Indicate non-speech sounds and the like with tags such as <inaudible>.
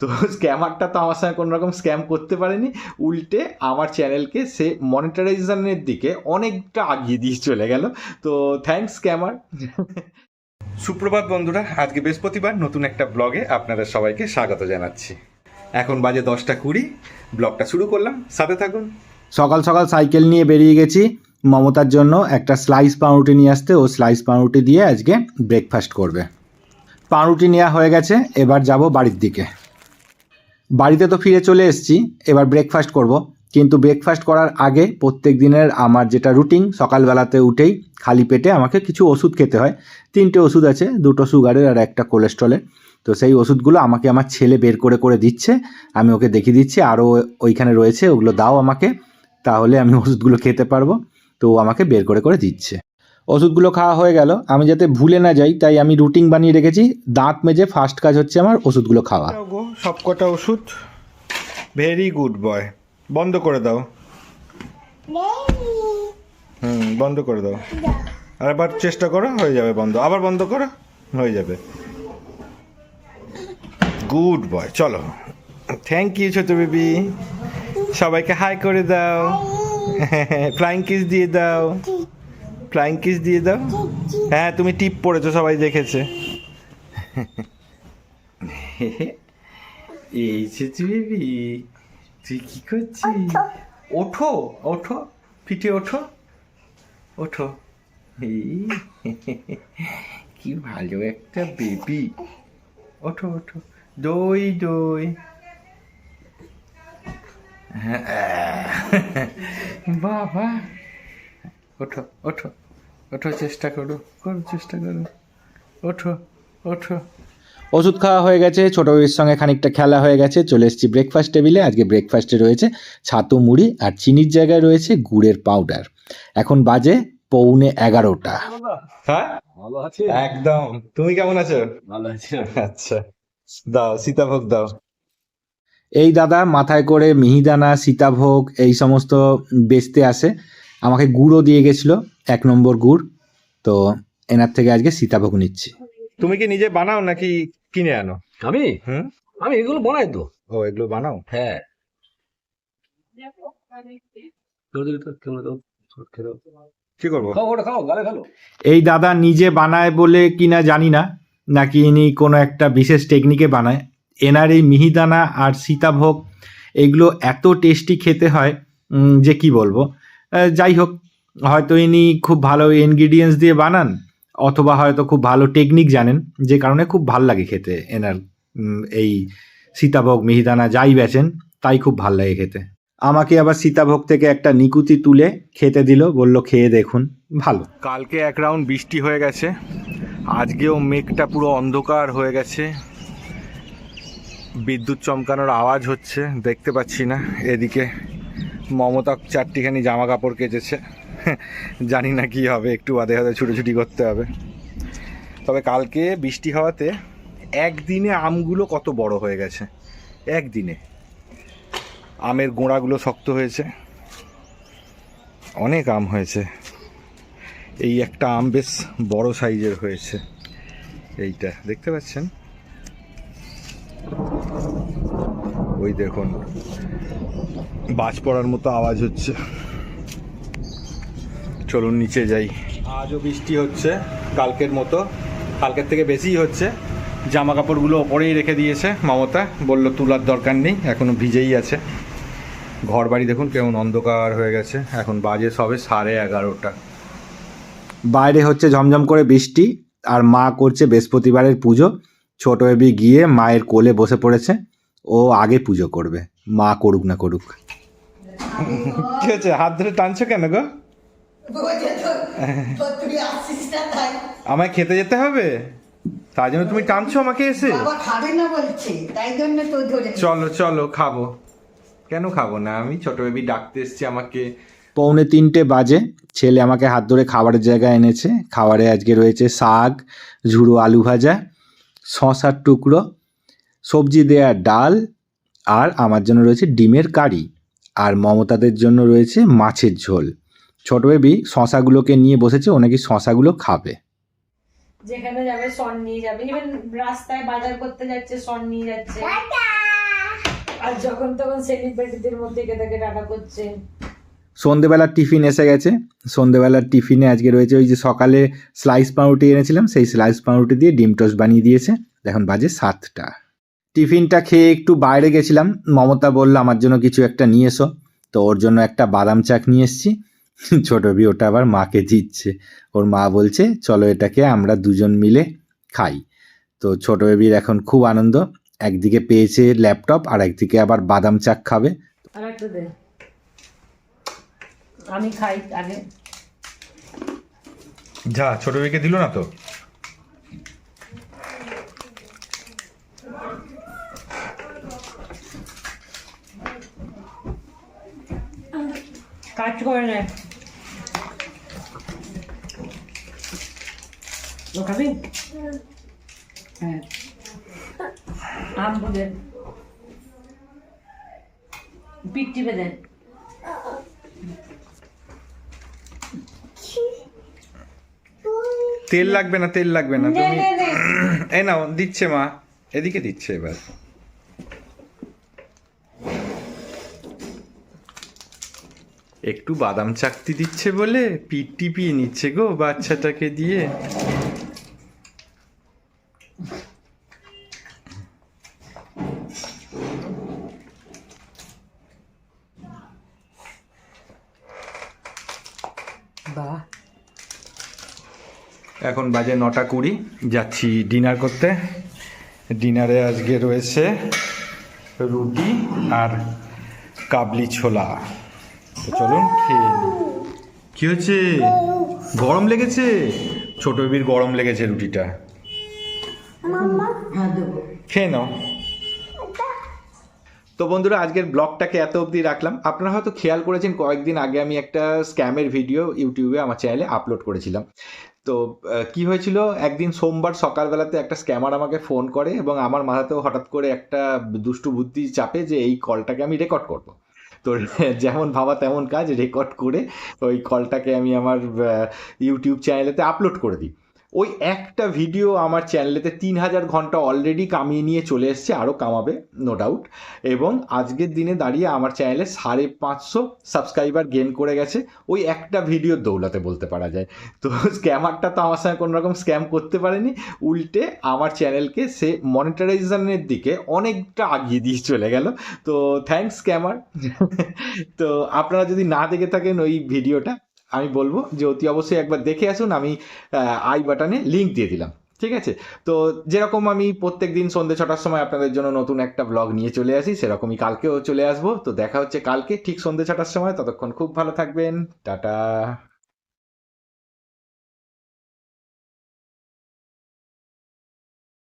তো স্ক্যামারটা তো আমার সঙ্গে কোনো রকম স্ক্যাম করতে পারেনি। উল্টে আমার চ্যানেলকে সে মনিটারাইজেশনের দিকে অনেকটা আগিয়ে দিয়ে চলে গেল। তো থ্যাঙ্কস স্ক্যামার সুপ্রভাত বন্ধুরা আজকে বৃহস্পতিবার নতুন একটা ব্লগে আপনাদের সবাইকে স্বাগত জানাচ্ছি। এখন বাজে দশটা কুড়ি ব্লগটা শুরু করলাম। সাথে থাকুন। সকাল সকাল সাইকেল নিয়ে বেরিয়ে গেছি মমতার জন্য। একটা স্লাইস পাউরুটি নিয়ে আসতে ও স্লাইস পাউরুটি দিয়ে আজকে ব্রেকফাস্ট করবে। পাউরুটি নেওয়া হয়ে গেছে এবার যাব বাড়ির দিকে। বাড়িতে তো ফিরে চলে এসেছি, এবার ব্রেকফাস্ট করব। কিন্তু ব্রেকফাস্ট করার আগে প্রত্যেক দিনের আমার যেটা রুটিন সকালবেলাতে উঠেই খালি পেটে আমাকে কিছু ওষুধ খেতে হয়। তিনটে ওষুধ আছে, দুটো সুগারের আর একটা কোলেস্ট্রলের তো সেই ওষুধগুলো আমাকে আমার ছেলে বের করে করে দিচ্ছে, আমি ওকে দেখিয়ে দিচ্ছি, আরও ওইখানে রয়েছে, ওগুলো দাও আমাকে, তাহলে আমি ওষুধগুলো খেতে পারব। তো আমাকে বের করে করে দিচ্ছে। ওষুধগুলো খাওয়া হয়ে গেল। আমি যাতে ভুলে না যাই, তাই আমি রুটিন বানিয়ে রেখেছি। দাঁত মেজে ফার্স্ট কাজ হচ্ছে আমার ওষুধগুলো খাওয়া। সবকটা ওষুধ। ভেরি গুড বয় বন্ধ করে দাও। হুম, বন্ধ করে দাও। আর এবার চেষ্টা করো, হয়ে যাবে বন্ধ। আবার বন্ধ করো, হয়ে যাবে। গুড বয় চলো। থ্যাংক ইউ ছোট বেবি। সবাইকে হাই করে দাও। <laughs> ফ্লাইং কিস দিয়ে দাও। ফ্লাইং কিস দিয়ে দাও। হ্যাঁ তুমি টিপ পড়েছো সবাই দেখেছে। <laughs> এই যে বেবি তুই কি করছিস? ওঠো। ওঠো পিঠে ওঠো ওঠো। এই <laughs> কি ভালো একটা বেবি ওঠো ওঠো। দই দই। হ্যাঁ, <laughs> বাবা। ওঠো ওঠো ওঠো চেষ্টা করো করো চেষ্টা করো। ওঠো ওঠো। ওষুধ খাওয়া হয়ে গেছে ছোট বেবির সঙ্গে খানিকটা খেলা হয়ে গেছে চলে এসেছি ব্রেকফাস্ট টেবিলে আজকে ব্রেকফাস্টে রয়েছে ছাতু মুড়ি আর চিনির জায়গায় রয়েছে গুড়ের পাউডার এখন বাজে পৌনে এগারোটা। হ্যাঁ? ভালো আছে। একদম। তুমি কেমন আছো? ভালো আছে। আচ্ছা। দাও সীতাভোগ দাও। এই দাদা মাথায় করে মিহিদানা সীতাভোগ এই সমস্ত বেচতে আসে। আমাকে গুড়ও দিয়ে গেছিল এক নম্বর গুড়। তো এনার থেকে আজকে সীতাভোগ নিচ্ছি। তুমি কি নিজে বানাও নাকি কিনে আনো? আমি? হুম? আমি এগুলো বানাই তো। ও এগুলো বানাও? হ্যাঁ। দাও, দাও, দাও, কেমন দাও, খেয়ে দাও। কি করব? খাও ওটা খাও গালে খালো এই দাদা নিজে বানায় বলে কিনা জানি না নাকি ইনি কোনো একটা বিশেষ টেকনিকে বানায়। এনার এই মিহিদানা আর সীতাভোগ এগুলো এত টেস্টি খেতে হয় উম, যে কি বলব? যাই হোক, হয়তো ইনি খুব ভালো ইনগ্রিডিয়েন্টস দিয়ে বানান, অথবা হয়তো খুব ভালো টেকনিক জানেন, যে কারণে খুব ভালো লাগে খেতে। এনার এই সীতাভোগ, মিহিদানা যাই বেচেন, তাই খুব ভালো লাগে খেতে। আমাকে আবার সীতাভোগ থেকে একটা নিকুতি তুলে খেতে দিল, বলল, খেয়ে দেখুন, ভালো। কালকে এক রাউন্ড বৃষ্টি হয়ে গেছে, আজকেও মেঘটা পুরো অন্ধকার হয়ে গেছে। বিদ্যুৎ চমকানোর আওয়াজ হচ্ছে, দেখতে পাচ্ছি না। এদিকে মমতা চারটিখানি জামা কাপড় কেচেছে। জানি না কি হবে, একটু বাদে হাতে ছুটোছুটি করতে হবে। তবে কালকে বৃষ্টি হওয়াতে একদিনে আমগুলো কত বড় হয়ে গেছে। একদিনে। আমের গোড়াগুলো শক্ত হয়েছে। অনেক আম হয়েছে। এই একটা আম বেশ বড় সাইজের হয়েছে। এইটা, দেখতে পাচ্ছেন? ওই দেখুন। বাজ পড়ার মতো আওয়াজ হচ্ছে। চলুন নিচে যাই। আজও বৃষ্টি হচ্ছে কালকের মতো। কালকের থেকে বেশিই হচ্ছে। জামা কাপড়গুলো ওপরেই রেখে দিয়েছে মমতা। বলল তোলার দরকার নেই এখনও ভিজেই আছে। ঘর বাড়ি দেখুন কেমন অন্ধকার হয়ে গেছে। এখন বাজে সবে সাড়ে এগারোটা। বাইরে হচ্ছে ঝমঝম করে বৃষ্টি আর মা করছে বৃহস্পতিবারের পুজো। ছোট এবি গিয়ে মায়ের কোলে বসে পড়েছে। ও আগে পুজো করবে মা করুক না করুক। কি হচ্ছে? হাত ধরে টানছো কেন গো? তুই তাই আমায় খেতে যেতে হবে? তার জন্য তুমি টানছো আমাকে এসে? বাবা খাবে না বলছে তাই জন্য তো ধরে চলো চলো খাব। কেন খাব না? আমি ছোট বেবি ডাকতে এসছি আমাকে। পৌনে তিনটে বাজে। ছেলে আমাকে হাত ধরে খাবারের জায়গায় এনেছে। খাবারে আজকে রয়েছে শাক ঝুড়ো আলু ভাজা শশার টুকরো সবজি দেয়া ডাল আর আমার জন্য রয়েছে ডিমের কারি। আর মমতাদের জন্য রয়েছে মাছের ঝোল। ছোট বেবি শশাগুলোকে নিয়ে বসেছে ও নাকি শশাগুলো খাবে। যেখানে যাবে সন নিয়ে যাবে। ইভেন রাস্তায় বাজার করতে যাচ্ছে সন নিয়ে যাচ্ছে। আর যখন তখন সেলিব্রিটিদের মধ্যে কে তাকে টাটা করছে। সন্ধেবেলার টিফিন এসে গেছে। সন্ধেবেলার টিফিনে আজকে রয়েছে ওই যে সকালে স্লাইস পাউরুটি এনেছিলাম সেই স্লাইস পাউরুটি দিয়ে ডিম টোস্ট বানিয়ে দিয়েছে। এখন বাজে সাতটা। টিফিনটা খেয়ে একটু বাইরে গেছিলাম। মমতা বলল আমার জন্য কিছু একটা নিয়ে এসো। তো ওর জন্য একটা বাদাম চাক নিয়ে এসেছি। <laughs> ছোট বি ওটা আবার মাকে দিচ্ছে। ওর মা বলছে চলো এটাকে আমরা দুজন মিলে খাই। তো ছোট বেবির এখন খুব আনন্দ। একদিকে পেয়েছে ল্যাপটপ আর একদিকে আবার বাদাম চাক খাবে। আমি খাই আগে। যা ছোট বেবিকে দিল না তো কাজ করে না। ও খাবি? হ্যাঁ। আম দে পিঠ টিপে দেন তেল লাগবে না তেল লাগবে না তুমি। এই নাও দিচ্ছে মা। এদিকে দিচ্ছে এবার। একটু বাদাম চাকতি দিচ্ছে বলে পিট টিপিয়ে নিচ্ছে গো বাচ্চাটাকে দিয়ে। বাহ। এখন বাজে নটা কুড়ি যাচ্ছি ডিনার করতে। ডিনারে আজকে রয়েছে রুটি আর কাবলি ছোলা। চলুন খেয়ে নিই। কি হচ্ছে? গরম লেগেছে? ছোট বেবির গরম লেগেছে রুটিটা। খেয়ে নাও। তো বন্ধুরা, আজকের ব্লগটাকে এত অবধি রাখলাম। আপনারা হয়তো খেয়াল করেছেন, কয়েকদিন আগে আমি একটা স্ক্যামের ভিডিও ইউটিউবে আমার চ্যানেলে আপলোড করেছিলাম। তো কি হয়েছিল? একদিন সোমবার সকালবেলাতে একটা স্ক্যামার আমাকে ফোন করে এবং আমার মাথাতেও হঠাৎ করে একটা দুষ্টু বুদ্ধি চাপে যে এই কলটাকে আমি রেকর্ড করব। তো <laughs> যেমন ভাবা তেমন কাজ রেকর্ড করে ওই কলটাকে আমি আমার ইউটিউব চ্যানেলেতে আপলোড করে দিই। ওই একটা ভিডিও আমার চ্যানেলেতে তিন হাজার ঘণ্টা অলরেডি কামিয়ে নিয়ে চলে এসছে আরও কামাবে নো ডাউট এবং আজকের দিনে দাঁড়িয়ে আমার চ্যানেলে সাড়ে পাঁচশো সাবস্ক্রাইবার গেন করে গেছে ওই একটা ভিডিওর দৌলাতে বলতে পারা যায়। তো স্ক্যামারটা তো আমার সঙ্গে কোনো রকম স্ক্যাম করতে পারেনি উল্টে আমার চ্যানেলকে সে মনিটারাইজেশনের দিকে অনেকটা আগিয়ে দিয়ে চলে গেল। তো থ্যাঙ্কস স্ক্যামার <laughs> তো আপনারা যদি না দেখে থাকেন ওই ভিডিওটা আমি বলব যে অতি অবশ্যই একবার দেখে আসুন। আমি আই বাটনে লিঙ্ক দিয়ে দিলাম। ঠিক আছে? তো যেরকম আমি প্রত্যেক দিন সন্ধ্যে ছটার সময় আপনাদের জন্য নতুন একটা ব্লগ নিয়ে চলে আসি, সেরকমই কালকেও চলে আসব। তো দেখা হচ্ছে কালকে, ঠিক সন্ধ্যে ছটার সময়। ততক্ষণ খুব ভালো থাকবেন। টাটা!